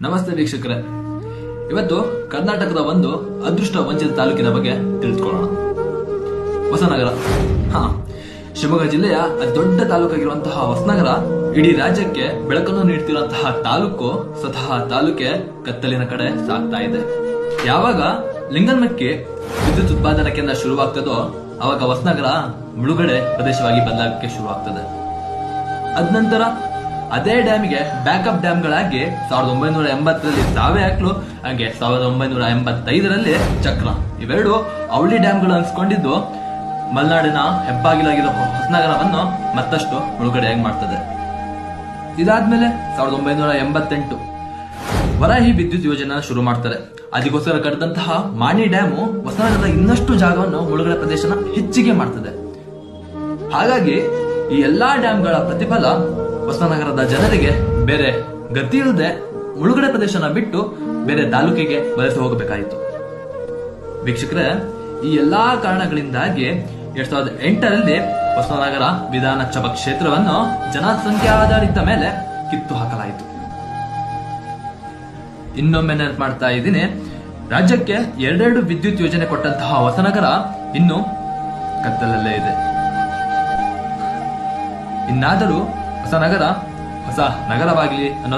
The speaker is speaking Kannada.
ನಮಸ್ತೆ ವೀಕ್ಷಕರೇ. ಇವತ್ತು ಕರ್ನಾಟಕದ ಒಂದು ಅದೃಷ್ಟ ವಂಚಿತ ತಾಲೂಕಿನ ಬಗ್ಗೆ ತಿಳಿದುಕೊಳ್ಳೋಣ. ಹೊಸನಗರ. ಹಾ, ಶಿವಮೊಗ್ಗ ಜಿಲ್ಲೆಯ ಅತಿ ದೊಡ್ಡ ತಾಲೂಕಾಗಿರುವಂತಹ ಹೊಸನಗರ ಇಡೀ ರಾಜ್ಯಕ್ಕೆ ಬೆಳಕನ್ನು ನೀಡುತ್ತಿರುವಂತಹ ತಾಲೂಕು ಸ್ವತಃ ತಾಲೂಕೆ ಕತ್ತಲಿನ ಕಡೆ ಸಾಗ್ತಾ ಇದೆ. ಯಾವಾಗ ಲಿಂಗನಮಕ್ಕಿ ವಿದ್ಯುತ್ ಉತ್ಪಾದನಾ ಕೇಂದ್ರ ಶುರುವಾಗ್ತದೋ ಅವಾಗ ಹೊಸನಗರ ಮುಳುಗಡೆ ಪ್ರದೇಶವಾಗಿ ಬದಲಾಗಕ್ಕೆ ಶುರುವಾಗ್ತದೆ. ಅದ ನಂತರ ಅದೇ ಡ್ಯಾಮಿಗೆ ಬ್ಯಾಕಪ್ ಡ್ಯಾಮ್ಗಳಾಗಿ ಸಾವಿರದ ಒಂಬೈನೂರ ಎಂಬತ್ತರಲ್ಲಿ ಸಾವೆ ಹಾಕ್ಲು, ಹಾಗೆ ಸಾವಿರದ ಒಂಬೈನೂರ ಎಂಬತ್ತೈದರಲ್ಲಿ ಚಕ್ರ. ಇವೆರಡು ಅವಳಿ ಡ್ಯಾಮ್ಗಳು ಅನ್ಸ್ಕೊಂಡಿದ್ದು, ಮಲೆನಾಡಿನ ಹೆಬ್ಬಾಗಿಲಾಗಿರೋ ಹೊಸನಗರವನ್ನು ಮತ್ತಷ್ಟು ಮುಳುಗಡೆಯಾಗಿ ಮಾಡ್ತದೆ. ಇದಾದ್ಮೇಲೆ ಸಾವಿರದ ಒಂಬೈನೂರ ಎಂಬತ್ತೆಂಟು ವರಾಹಿ ವಿದ್ಯುತ್ ಯೋಜನೆ ಶುರು ಮಾಡ್ತಾರೆ. ಅದಕ್ಕೋಸ್ಕರ ಕಟ್ಟಿದಂತಹ ಮಾಣಿ ಡ್ಯಾಮು ಹೊಸನಗರದ ಇನ್ನಷ್ಟು ಜಾಗವನ್ನು ಮುಳುಗಡೆ ಪ್ರದೇಶನ ಹೆಚ್ಚಿಗೆ ಮಾಡ್ತದೆ. ಹಾಗಾಗಿ ಈ ಎಲ್ಲಾ ಡ್ಯಾಮ್ಗಳ ಪ್ರತಿಫಲ ಹೊಸನಗರದ ಜನರಿಗೆ ಬೇರೆ ಗತಿ ಇಲ್ಲದೆ ಮುಳುಗಡೆ ಪ್ರದೇಶನ ಬಿಟ್ಟು ಬೇರೆ ತಾಲೂಕಿಗೆ ವಲಸೆ ಹೋಗಬೇಕಾಯಿತು. ವೀಕ್ಷಕರೇ, ಈ ಎಲ್ಲಾ ಕಾರಣಗಳಿಂದಾಗಿ ಎರಡ್ ಸಾವಿರದ ಎಂಟರಲ್ಲಿ ಹೊಸನಗರ ವಿಧಾನಸಭಾ ಕ್ಷೇತ್ರವನ್ನು ಜನಸಂಖ್ಯಾ ಆಧಾರಿತ ಮೇಲೆ ಕಿತ್ತು ಹಾಕಲಾಯಿತು. ಇನ್ನೊಮ್ಮೆ ನೆನಪು ಮಾಡ್ತಾ ಇದ್ದೀನಿ, ರಾಜ್ಯಕ್ಕೆ ಎರಡೆರಡು ವಿದ್ಯುತ್ ಯೋಜನೆ ಕೊಟ್ಟಂತಹ ಹೊಸನಗರ ಇನ್ನು ಕತ್ತಲಲ್ಲೇ ಇದೆ. ಇನ್ನಾದರೂ ಹೊಸ ನಗರ ಹೊಸ ನಗರವಾಗಲಿ ಅನ್ನೋ